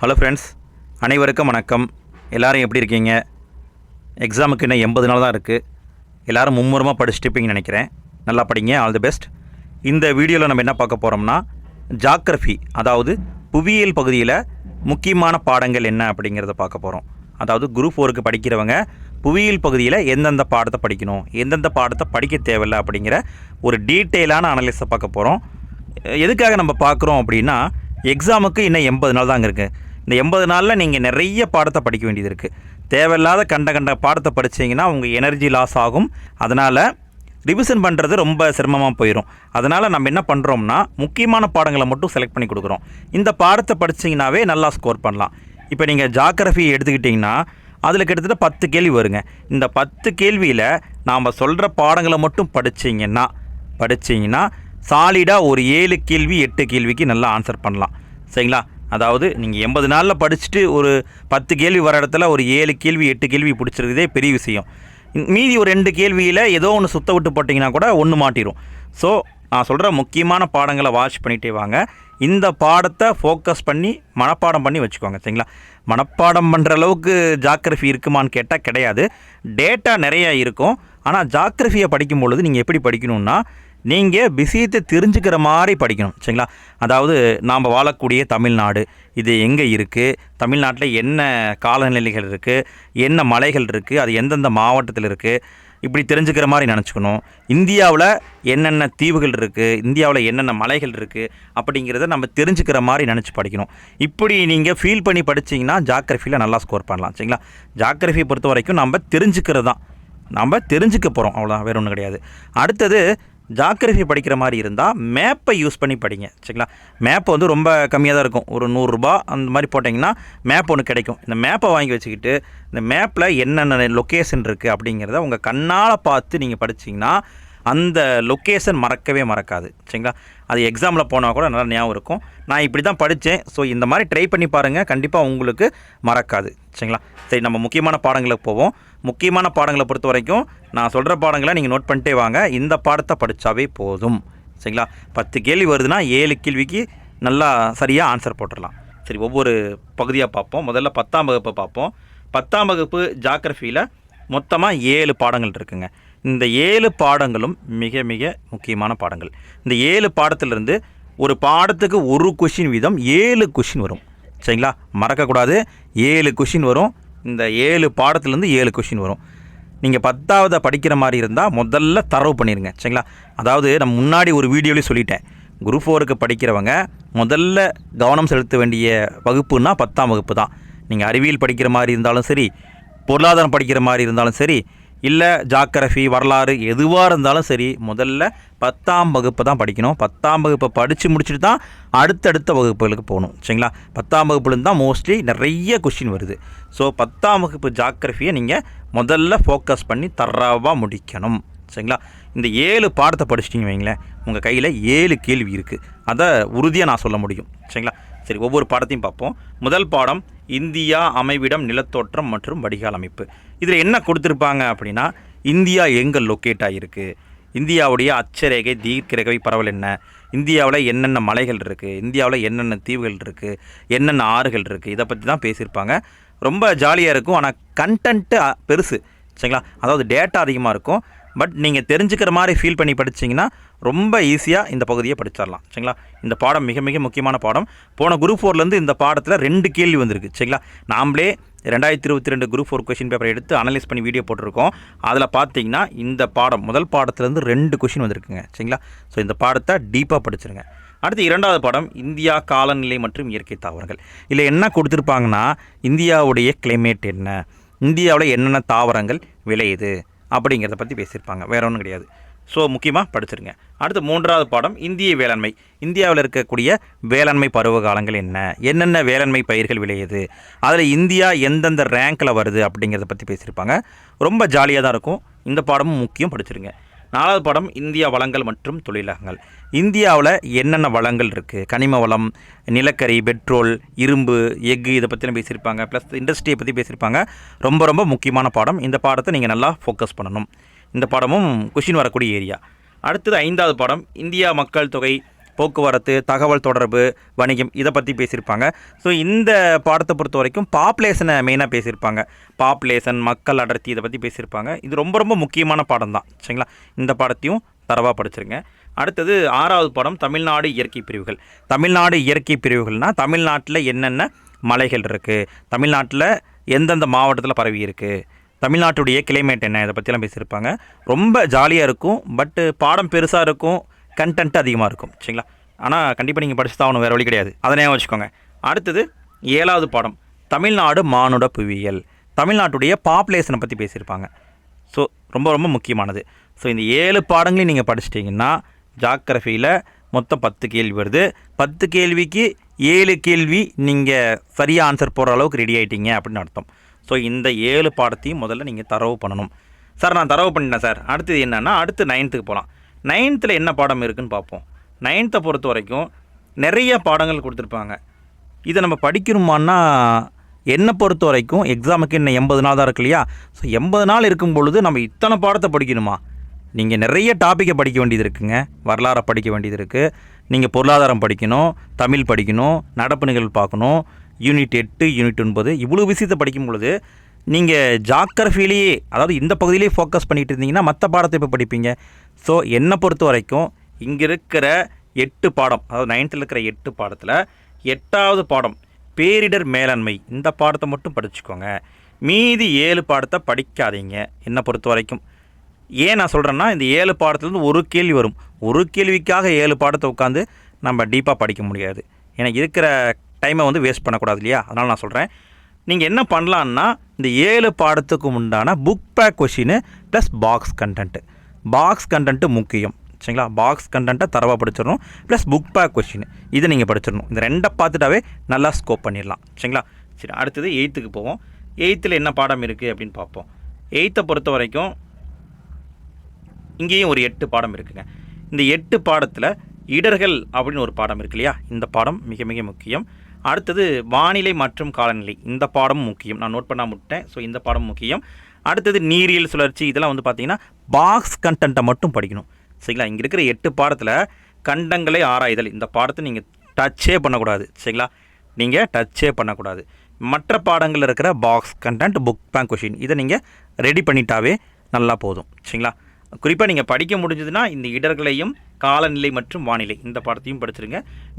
Hello friends அனைவருக்கும் வணக்கம். எல்லோரும் எப்படி இருக்கீங்க? எக்ஸாமுக்கு இன்னும் எண்பது நாள் தான் இருக்குது எல்லோரும் மும்முரமாக படிச்சுட்டு நினைக்கிறேன். நல்லா படிங்க. ஆல் தி பெஸ்ட் இந்த வீடியோவில் நம்ம என்ன பார்க்க போகிறோம்னா ஜாக்ரஃபி அதாவது புவியியல் பகுதியில் முக்கியமான பாடங்கள் என்ன அப்படிங்கிறத பார்க்க போகிறோம் அதாவது குரூப் ஃபோருக்கு படிக்கிறவங்க புவியியல் பகுதியில் எந்தெந்த பாடத்தை படிக்கணும் எந்தெந்த பாடத்தை படிக்க தேவையில்ல அப்படிங்கிற ஒரு டீட்டெயிலான அனலிஸை பார்க்க போகிறோம் எதுக்காக நம்ம பார்க்குறோம் அப்படின்னா எக்ஸாமுக்கு இன்னும் எண்பது நாள் தாங்க இருக்குது இந்த எண்பது நாளில் நீங்கள் நிறைய பாடத்தை படிக்க வேண்டியது இருக்குது தேவையில்லாத கண்ட கண்ட பாடத்தை படித்தீங்கன்னா உங்கள் எனர்ஜி லாஸ் ஆகும். அதனால் ரிவிஷன் பண்ணுறது ரொம்ப சிரமமாக போயிடும் அதனால் நம்ம என்ன பண்ணுறோம்னா முக்கியமான பாடங்களை மட்டும் செலக்ட் பண்ணி கொடுக்குறோம். இந்த பாடத்தை படிச்சீங்கன்னாவே நல்லா ஸ்கோர் பண்ணலாம். இப்போ நீங்கள் ஜாகிரஃபி எடுத்துக்கிட்டிங்கன்னா அதில் கிட்டத்தட்ட பத்து கேள்வி வருங்க. இந்த பத்து கேள்வியில் நாம் சொல்கிற பாடங்களை மட்டும் படிச்சீங்கன்னா படிச்சீங்கன்னா சாலிடாக ஒரு ஏழு கேள்வி எட்டு கேள்விக்கு நல்லா ஆன்சர் பண்ணலாம். சரிங்களா? அதாவது நீங்கள் எண்பது நாளில் படிச்சுட்டு ஒரு பத்து கேள்வி வர இடத்துல ஒரு ஏழு கேள்வி எட்டு கேள்வி பிடிச்சிருக்குதே பெரிய விஷயம். மீதி ஒரு ரெண்டு கேள்வியில் ஏதோ ஒன்று சுத்த விட்டு போட்டிங்கன்னா கூட ஒன்று மாட்டிடும் ஸோ நான் சொல்கிற முக்கியமான பாடங்களை வாட்ச் பண்ணிட்டே வாங்க. இந்த பாடத்தை ஃபோக்கஸ் பண்ணி மனப்பாடம் பண்ணி வச்சுக்கோங்க சரிங்களா? மனப்பாடம் பண்ணுற அளவுக்கு ஜாக்கிரஃபி இருக்குமான்னு கேட்டால் கிடையாது. டேட்டா நிறையா இருக்கும். ஆனால் ஜாக்கிரஃபியை படிக்கும் பொழுது நீங்கள் எப்படி படிக்கணும்னா நீங்கள் விஷயத்தை தெரிஞ்சுக்கிற மாதிரி படிக்கணும் சரிங்களா? அதாவது நாம் வாழக்கூடிய தமிழ்நாடு இது எங்கே இருக்குது தமிழ்நாட்டில் என்ன காலநிலைகள் இருக்குது என்ன மலைகள் இருக்குது அது எந்தெந்த மாவட்டத்தில் இருக்குது இப்படி தெரிஞ்சுக்கிற மாதிரி நினச்சிக்கணும். இந்தியாவில் என்னென்ன தீவுகள் இருக்குது இந்தியாவில் என்னென்ன மலைகள் இருக்குது அப்படிங்கிறத நம்ம தெரிஞ்சுக்கிற மாதிரி நினச்சி படிக்கணும். இப்படி நீங்கள் ஃபீல் பண்ணி படிச்சீங்கன்னா ஜாக்ரஃபியில் நல்லா ஸ்கோர் பண்ணலாம் சரிங்களா? ஜாக்கிரஃபியை பொறுத்த வரைக்கும் நம்ம தெரிஞ்சுக்கிறது தான் நம்ம தெரிஞ்சுக்க போகிறோம் அவ்வளோதான் வேறு ஒன்றும் கிடையாது. அடுத்தது ஜாக்கிரஃபி படிக்கிற மாதிரி இருந்தால் மேப்பை யூஸ் பண்ணி படிங்க. சரிங்களா? மேப் வந்து ரொம்ப கம்மியாக தான் இருக்கும். ஒரு நூறுரூபா அந்த மாதிரி போட்டிங்கன்னா மேப் ஒன்று கிடைக்கும். இந்த மேப்பை வாங்கி வச்சுக்கிட்டு இந்த மேப்பில் என்னென்ன லொக்கேஷன் இருக்குது அப்படிங்கிறத உங்கள் கண்ணால் பார்த்து நீங்கள் படிச்சிங்கன்னா அந்த லொக்கேஷன் மறக்கவே மறக்காது. சரிங்களா? அது எக்ஸாமில் போனால் கூட நல்லா ஞாபகம் இருக்கும். நான் இப்படி தான் படித்தேன். ஸோ இந்த மாதிரி ட்ரை பண்ணி பாருங்கள் கண்டிப்பாக உங்களுக்கு மறக்காது. சரிங்களா? சரி நம்ம முக்கியமான பாடங்களுக்கு போவோம். முக்கியமான பாடங்களை பொறுத்த வரைக்கும் நான் சொல்கிற பாடங்களை நீங்கள் நோட் பண்ணிட்டே வாங்க. இந்த பாடத்தை படித்தாவே போதும். சரிங்களா? பத்து கேள்வி வருதுன்னா ஏழு கேள்விக்கு நல்லா சரியாக ஆன்சர் போட்டுடலாம். சரி ஒவ்வொரு பகுதியாக பார்ப்போம். முதல்ல பத்தாம் வகுப்பு பார்ப்போம். பத்தாம் வகுப்பு ஜாகிரஃபியில் மொத்தமாக ஏழு பாடங்கள் இருக்குங்க. இந்த ஏழு பாடங்களும் மிக மிக முக்கியமான பாடங்கள். இந்த ஏழு பாடத்திலிருந்து ஒரு பாடத்துக்கு ஒரு கொஷின் வீதம் ஏழு கொஷின் வரும். சரிங்களா? மறக்கக்கூடாது. ஏழு கொஷின் வரும். இந்த ஏழு பாடத்துலேருந்து ஏழு கொஷின் வரும். நீங்கள் பத்தாவதை படிக்கிற மாதிரி இருந்தால் முதல்ல தரவு பண்ணிடுங்க சரிங்களா? அதாவது நான் முன்னாடி ஒரு வீடியோலேயே சொல்லிட்டேன். குரூப் ஃபோருக்கு படிக்கிறவங்க முதல்ல கவனம் செலுத்த வேண்டிய வகுப்புன்னா பத்தாம் வகுப்பு தான். நீங்கள் அறிவியல் படிக்கிற மாதிரி இருந்தாலும் சரி பொருளாதாரம் படிக்கிற மாதிரி இருந்தாலும் சரி இல்லை ஜாக்கிரஃபி வரலாறு எதுவாக இருந்தாலும் சரி முதல்ல பத்தாம் வகுப்பு தான் படிக்கணும். பத்தாம் வகுப்பை படித்து முடிச்சுட்டு தான் அடுத்தடுத்த வகுப்புகளுக்கு போகணும். சரிங்களா? பத்தாம் வகுப்புலேருந்து தான் மோஸ்ட்லி நிறைய கொஷின் வருது. ஸோ பத்தாம் வகுப்பு ஜாக்கிரஃபியை நீங்கள் முதல்ல ஃபோக்கஸ் பண்ணி தரவாக முடிக்கணும். சரிங்களா? இந்த ஏழு பாடத்தை படிச்சிட்டிங்க வைங்களேன் உங்கள் கையில் ஏழு கேள்வி இருக்குது அதை உறுதியாக நான் சொல்ல முடியும். சரிங்களா? சரி ஒவ்வொரு பாடத்தையும் பார்ப்போம். முதல் பாடம் இந்தியா அமைவிடம் நிலத்தோற்றம் மற்றும் வடிகால் அமைப்பு. இதில் என்ன கொடுத்துருப்பாங்க அப்படின்னா இந்தியா எங்கே லொக்கேட் ஆகிருக்கு இந்தியாவுடைய அச்சரேகை தீர்க்கரேகை பரவல் என்ன? இந்தியாவில் என்னென்ன மலைகள் இருக்குது இந்தியாவில் என்னென்ன தீவுகள் இருக்குது என்னென்ன ஆறுகள் இருக்குது இதை பற்றி தான் பேசியிருப்பாங்க. ரொம்ப ஜாலியாக இருக்கும். ஆனால் கண்டென்ட்டு பெருசு. சரிங்களா? அதாவது டேட்டா அதிகமாக இருக்கும். பட் நீங்கள் தெரிஞ்சுக்கிற மாதிரி ஃபீல் பண்ணி படிச்சிங்கன்னா ரொம்ப ஈஸியாக இந்த பகுதியை படிச்சிடலாம். சரிங்களா? இந்த பாடம் மிக மிக முக்கியமான பாடம். போன குரூப் ஃபோர்லேருந்து இந்த பாடத்தில் ரெண்டு கேள்வி வந்திருக்கு. சரிங்களா? நாமளே ரெண்டாயிரத்தி இருபத்தி ரெண்டு குரூப் ஃபோர் கொஷின் பேப்பரை எடுத்து அனலைஸ் பண்ணி வீடியோ போட்டிருக்கோம். அதில் பார்த்தீங்கன்னா இந்த பாடம் முதல் பாடத்துலேருந்து ரெண்டு கொஷின் வந்திருக்குங்க. சரிங்களா? ஸோ இந்த பாடத்தை டீப்பாக படிச்சிருங்க. அடுத்து இரண்டாவது பாடம் இந்தியா காலநிலை மற்றும் இயற்கை தாவரங்கள். இல்லை என்ன கொடுத்துருப்பாங்கன்னா இந்தியாவுடைய கிளைமேட் என்ன? இந்தியாவில் என்னென்ன தாவரங்கள் விளையுது? அப்படிங்கிறத பற்றி பேசியிருப்பாங்க. வேற ஒன்றும் கிடையாது. ஸோ முக்கியமாக படிச்சிருங்க. அடுத்து மூன்றாவது பாடம் இந்திய வேளாண்மை. இந்தியாவில் இருக்கக்கூடிய வேளாண்மை பருவ காலங்கள் என்ன? என்னென்ன வேளாண்மை பயிர்கள் விளையுது? அதில் இந்தியா எந்தெந்த ரேங்கில் வருது அப்படிங்கிறத பற்றி பேசியிருப்பாங்க. ரொம்ப ஜாலியாக தான் இருக்கும். இந்த பாடமும் முக்கியம் படிச்சிருங்க. நாலாவது பாடம் இந்தியா வளங்கள் மற்றும் தொழிலகங்கள். இந்தியாவில் என்னென்ன வளங்கள் இருக்குது கனிம வளம் நிலக்கரி பெட்ரோல் இரும்பு எஃகு இதை பற்றிலாம் பேசியிருப்பாங்க. ப்ளஸ் இண்டஸ்ட்ரியை பற்றி பேசியிருப்பாங்க. ரொம்ப ரொம்ப முக்கியமான பாடம். இந்த பாடத்தை நீங்கள் நல்லா ஃபோக்கஸ் பண்ணணும். இந்த பாடமும் கொஷின் வரக்கூடிய ஏரியா. அடுத்தது ஐந்தாவது பாடம் இந்தியா மக்கள் தொகை போக்குவரத்து தகவல் தொடர்பு வணிகம் இதை பற்றி பேசியிருப்பாங்க. ஸோ இந்த பாடத்தை பொறுத்த வரைக்கும் பாப்புலேஷனை மெயினாக பேசியிருப்பாங்க. பாப்புலேஷன் மக்கள் அடர்த்தி இதை பற்றி பேசியிருப்பாங்க. இது ரொம்ப ரொம்ப முக்கியமான பாடம் தான். சரிங்களா? இந்த பாடத்தையும் தரவாக படிச்சிருங்க. அடுத்தது ஆறாவது பாடம் தமிழ்நாடு இயற்கை பிரிவுகள். தமிழ்நாடு இயற்கை பிரிவுகள்னால் தமிழ்நாட்டில் என்னென்ன மலைகள் இருக்குது தமிழ்நாட்டில் எந்தெந்த மாவட்டத்தில் பரவி இருக்குது தமிழ்நாட்டுடைய கிளைமேட் என்ன? இதை பற்றிலாம் பேசியிருப்பாங்க. ரொம்ப ஜாலியாக இருக்கும் பட்டு பாடம் பெருசாக இருக்கும் கண்டென்ட் அதிகமாக இருக்கும். சரிங்களா? ஆனால் கண்டிப்பாக நீங்கள் படிச்சு தான் வேறு வழி கிடையாது. அதனே வச்சுக்கோங்க. அடுத்தது ஏழாவது பாடம் தமிழ்நாடு மானுட புவியியல். தமிழ்நாட்டுடைய பாப்புலேஷனை பற்றி பேசியிருப்பாங்க. ஸோ ரொம்ப ரொம்ப முக்கியமானது. ஸோ இந்த ஏழு பாடங்களையும் நீங்கள் படிச்சிட்டிங்கன்னா ஜாக்கிரஃபியில் மொத்தம் பத்து கேள்வி வருது. பத்து கேள்விக்கு ஏழு கேள்வி நீங்கள் சரியாக ஆன்சர் போடுற அளவுக்கு ரெடி ஆகிட்டீங்க அப்படின்னு அர்த்தம். ஸோ இந்த ஏழு பாடத்தையும் முதல்ல நீங்கள் தரவு பண்ணணும். சார் நான் தரவு பண்ணிட்டேன் சார் அடுத்தது என்னென்னா அடுத்து நைன்த்துக்கு போகலாம் நைன்த்தில் என்ன பாடம் இருக்குன்னு பார்ப்போம். நைன்த்தை பொறுத்த வரைக்கும் நிறைய பாடங்கள் கொடுத்துருப்பாங்க. இதை நம்ம படிக்கணுமான்னா என்னை பொறுத்த வரைக்கும் எக்ஸாமுக்கு இன்னும் எண்பது நாள் தான் இருக்கு இல்லையா? ஸோ எண்பது நாள் இருக்கும் பொழுது நம்ம இத்தனை பாடத்தை படிக்கணுமா? நீங்கள் நிறைய டாப்பிக்கை படிக்க வேண்டியது இருக்குங்க. வரலாறை படிக்க வேண்டியது இருக்குது நீங்கள் பொருளாதாரம் படிக்கணும் தமிழ் படிக்கணும் நடப்பு நிகழ்வு பார்க்கணும். யூனிட் எட்டு யூனிட் ஒன்பது இவ்வளோ விஷயத்தை படிக்கும் பொழுது நீங்கள் ஜாக்கிரஃபிலேயே அதாவது இந்த பகுதியிலே ஃபோக்கஸ் பண்ணிகிட்டு இருந்தீங்கன்னா மற்ற பாடத்தை இப்போ படிப்பீங்க? ஸோ என்னை பொறுத்த வரைக்கும் இங்கே இருக்கிற எட்டு பாடம் அதாவது நைன்த்தில் இருக்கிற எட்டு பாடத்தில் எட்டாவது பாடம் பேரிடர் மேலாண்மை இந்த பாடத்தை மட்டும் படிச்சுக்கோங்க. மீதி ஏழு பாடத்தை படிக்காதீங்க என்னை பொறுத்த வரைக்கும். ஏன் நான் சொல்கிறேன்னா இந்த ஏழு பாடத்துலேருந்து ஒரு கேள்வி வரும். ஒரு கேள்விக்காக ஏழு பாடத்தை உட்காந்து நம்ம டீப்பாக படிக்க முடியாது. ஏன்னா இருக்கிற டைமை வந்து வேஸ்ட் பண்ணக்கூடாது இல்லையா? அதனால் நான் சொல்கிறேன் நீங்கள் என்ன பண்ணலான்னா இந்த ஏழு பாடத்துக்கு உண்டான book back question plus box content box content முக்கியம். சரிங்களா? பாக்ஸ் கண்டென்ட்டை தரவாக படிச்சிடணும். ப்ளஸ் புக் பேக் கொஷின் இதை நீங்கள் படிச்சிடணும். இந்த ரெண்டை பார்த்துட்டாவே நல்லா ஸ்கோப் பண்ணிடலாம். சரிங்களா? சரி அடுத்தது எயித்துக்கு போவோம். எயித்தில் என்ன பாடம் இருக்குது அப்படின்னு பார்ப்போம். எயித்தை பொறுத்த வரைக்கும் இங்கேயும் ஒரு எட்டு பாடம் இருக்குங்க. இந்த எட்டு பாடத்தில் இடர்கள் அப்படின்னு ஒரு பாடம் இருக்கு இல்லையா? இந்த பாடம் மிக மிக முக்கியம். அடுத்தது வானிலை மற்றும் காலநிலை. இந்த பாடமும் முக்கியம். நான் நோட் பண்ணாம விட்டேன் ஸோ இந்த பாடம் முக்கியம். அடுத்தது நீரியல் சுழற்சி. இதெல்லாம் வந்து பார்த்தீங்கன்னா பாக்ஸ் கண்டென்ட்டை மட்டும் படிக்கணும். சரிங்களா? இங்கே இருக்கிற எட்டு பாடத்தில் கண்டங்களை ஆராய்தல். இந்த பாடத்தை நீங்கள் டச்சே பண்ணக்கூடாது. சரிங்களா? நீங்கள் டச்சே பண்ணக்கூடாது. மற்ற பாடங்களில் இருக்கிற box content book bank question இதை நீங்கள் ரெடி பண்ணிட்டாவே நல்லா போதும். சரிங்களா? குறிப்பாக நீங்கள் படிக்க முடிஞ்சதுன்னா இந்த இடர்களையும் காலநிலை மற்றும் வானிலை இந்த பாடத்தையும் படிச்சிருங்க.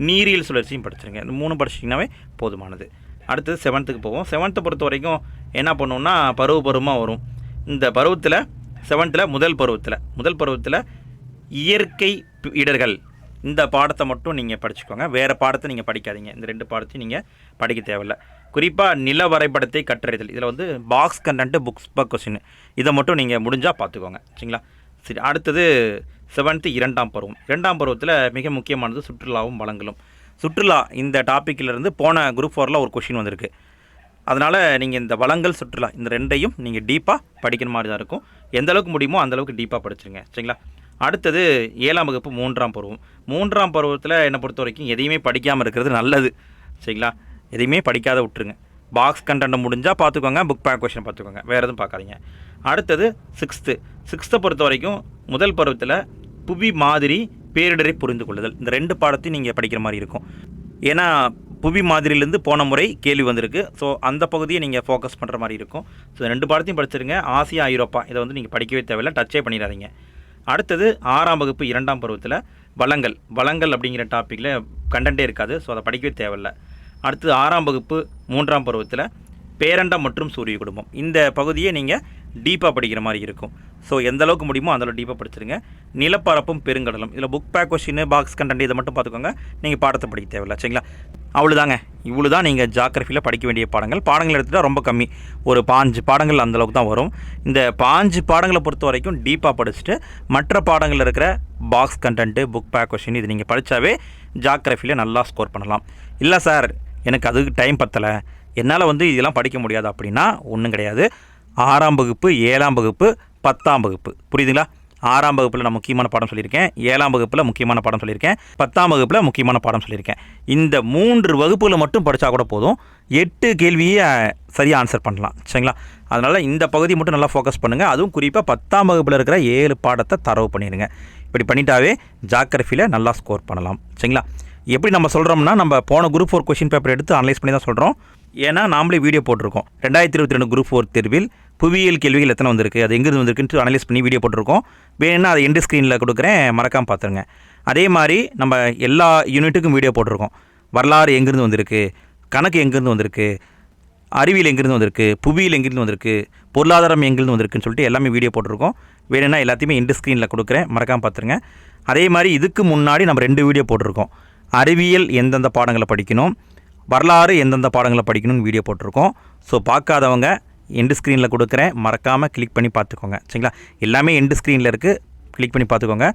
நீரியல் சுழற்சியும் படிச்சிருங்க. இந்த மூணு படிச்சிட்டிங்கனாவே போதுமானது. அடுத்தது செவன்த்துக்கு போவோம். செவன்த்தை பொறுத்த வரைக்கும் என்ன பண்ணுவோம்னா பருவ பருவமாக வரும். இந்த பருவத்தில் செவன்த்தில் முதல் பருவத்தில் முதல் பருவத்தில் இயற்கை இடர்கள் இந்த பாடத்தை மட்டும் நீங்கள் படிச்சுக்கோங்க. வேறு பாடத்தை நீங்கள் படிக்காதீங்க. இந்த ரெண்டு பாடத்தையும் நீங்கள் படிக்க தேவையில்ல. குறிப்பாக நில வரைபடத்தை கற்றறிதல். இதில் வந்து box content books back question இதை மட்டும் நீங்கள் முடிஞ்சால் பார்த்துக்கோங்க சரிங்களா? சரி அடுத்தது செவன்த்து இரண்டாம் பருவம். இரண்டாம் பருவத்தில் மிக முக்கியமானது சுற்றுலாவும் வளங்களும். சுற்றுலா இந்த டாப்பிக்கில் இருந்து போன குரூப் ஃபோரில் ஒரு கொஷின் வந்திருக்கு. அதனால் நீங்கள் இந்த வளங்கள் சுற்றுலா இந்த ரெண்டையும் நீங்கள் டீப்பாக படிக்கிற மாதிரி தான் இருக்கும். எந்த அளவுக்கு முடியுமோ அந்தளவுக்கு டீப்பாக படிச்சுருங்க. சரிங்களா? அடுத்தது ஏழாம் வகுப்பு மூன்றாம் பருவம். மூன்றாம் பருவத்தில் என்னை பொறுத்த வரைக்கும் எதையுமே படிக்காமல் இருக்கிறது நல்லது. சரிங்களா? எதையுமே படிக்காத விட்டுருங்க. பாக்ஸ் கண்டென்ட் முடிஞ்சால் பார்த்துக்கோங்க புக் பேக் கொஷின் பார்த்துக்கோங்க. வேறு எதுவும் பார்க்காதீங்க. அடுத்தது சிக்ஸ்த்து சிக்ஸ்த்தை பொறுத்த வரைக்கும் முதல் பருவத்தில் புவி மாதிரி பேரிடரை புரிந்து கொள்ளுதல் இந்த ரெண்டு பாடத்தையும் நீங்கள் படிக்கிற மாதிரி இருக்கும். ஏன்னா புவி மாதிரியிலேருந்து போன முறை கேள்வி வந்திருக்கு. ஸோ அந்த பகுதியை நீங்கள் ஃபோக்கஸ் பண்ணுற மாதிரி இருக்கும். ஸோ ரெண்டு பாடத்தையும் படிச்சிருங்க. ஆசியா ஐரோப்பா இதை வந்து நீங்கள் படிக்கவே தேவையில்ல. டச்சே பண்ணிடாதீங்க. அடுத்தது ஆறாம் வகுப்பு இரண்டாம் பருவத்தில் வளங்கள். வளங்கள் அப்படிங்கிற டாப்பிக்கில் கண்டென்ட்டே இருக்காது. ஸோ அதை படிக்கவே தேவையில்ல. அடுத்தது ஆறாம் வகுப்பு மூன்றாம் பருவத்தில் பேரண்டம் மற்றும் சூரிய குடும்பம். இந்த பகுதியை நீங்கள் டீப்பாக படிக்கிற மாதிரி இருக்கும். ஸோ எந்த அளவுக்கு முடியுமோ அந்த அளவுக்கு டீப்பாக படிச்சிருங்க. நிலப்பரப்பும் பெருங்கடலும். இதில் book back question box content இதை மட்டும் பார்த்துக்கோங்க. நீங்கள் பாடத்தை படிக்க தேவையில்ல சரிங்களா? அவ்வளோதாங்க இவ்வளோ தான் நீங்கள் ஜாக்ரஃபியில் படிக்க வேண்டிய பாடங்கள். பாடங்கள் எடுத்துகிட்டா ரொம்ப கம்மி. ஒரு பாஞ்சு பாடங்கள் அந்தளவுக்கு தான் வரும். இந்த பாஞ்சு பாடங்களை பொறுத்த வரைக்கும் டீப்பாக படிச்சுட்டு மற்ற பாடங்களில் இருக்கிற box content book back question இது நீங்கள் படித்தாவே ஜாக்கிரஃபியில் நல்லா ஸ்கோர் பண்ணலாம். இல்லை சார் எனக்கு அதுக்கு டைம் பத்தலை. என்னால் வந்து இதெல்லாம் படிக்க முடியாது அப்படின்னா ஒன்றும் கிடையாது. ஆறாம் வகுப்பு ஏழாம் வகுப்பு பத்தாம் வகுப்பு. புரியுதுங்களா? ஆறாம் வகுப்பில் நான் முக்கியமான பாடம் சொல்லியிருக்கேன். ஏழாம் வகுப்பில் முக்கியமான பாடம் சொல்லியிருக்கேன். பத்தாம் வகுப்பில் முக்கியமான பாடம் சொல்லியிருக்கேன். இந்த மூன்று வகுப்புகளை மட்டும் படித்தா கூட போதும். எட்டு கேள்வியை சரியாக ஆன்சர் பண்ணலாம். சரிங்களா? அதனால் இந்த பகுதி மட்டும் நல்லா ஃபோக்கஸ் பண்ணுங்கள் அதுவும் குறிப்பாக பத்தாம் வகுப்பில் இருக்கிற ஏழு பாடத்தை தரவு பண்ணிடுங்க இப்படி பண்ணிட்டாவே ஜாக்கிரஃபியில் நல்லா ஸ்கோர் பண்ணலாம். சரிங்களா? எப்படி நம்ம சொல்கிறோம்னா நம்ம போன குரூப் ஃபோர் கொஷின் பேப்பர் எடுத்து அனலைஸ் பண்ணி தான் சொல்கிறோம் ஏன்னா நாமளே வீடியோ போட்டிருக்கோம். ரெண்டாயிரத்தி இருபத்தி ரெண்டு குரூப் ஃபோர் தேர்வில் புவியியல் கேள்விகள் எத்தனை வந்திருக்கு அது எங்கேருந்து வந்திருக்குன்ட்டு அனலைஸ் பண்ணி வீடியோ போட்டிருக்கோம். வேணும்னா அதை எண்டு ஸ்க்ரீனில் கொடுக்குறேன் மறக்காமல் பார்த்துருங்க அதே மாதிரி நம்ம எல்லா யூனிட்டுக்கும் வீடியோ போட்டிருக்கோம். வரலாறு எங்கேருந்து வந்திருக்கு கணக்கு எங்கேருந்து வந்திருக்கு அறிவியல் எங்கேருந்து வந்திருக்கு புவியியல் எங்கேருந்து வந்திருக்கு பொருளாதாரம் எங்கேருந்து வந்திருக்குன்னு சொல்லிட்டு எல்லாமே வீடியோ போட்டிருக்கோம். வேணும்னா எல்லாத்தையுமே எண்டு ஸ்க்ரீனில் கொடுக்குறேன் மறக்காமல் பார்த்துருங்க அதே மாதிரி இதுக்கு முன்னாடி நம்ம ரெண்டு வீடியோ போட்டிருக்கோம். அறிவியல் எந்தெந்த பாடங்களை படிக்கணும் வரலாறு எந்தெந்த பாடங்களை படிக்கணும்னு வீடியோ போட்டிருக்கோம். ஸோ பார்க்காதவங்க எண்டு ஸ்க்ரீனில் கொடுக்குறேன். மறக்காமல் கிளிக் பண்ணி பார்த்துக்கோங்க. சரிங்களா? எல்லாமே எண்டு ஸ்க்ரீனில் இருக்குது கிளிக் பண்ணி பார்த்துக்கோங்க.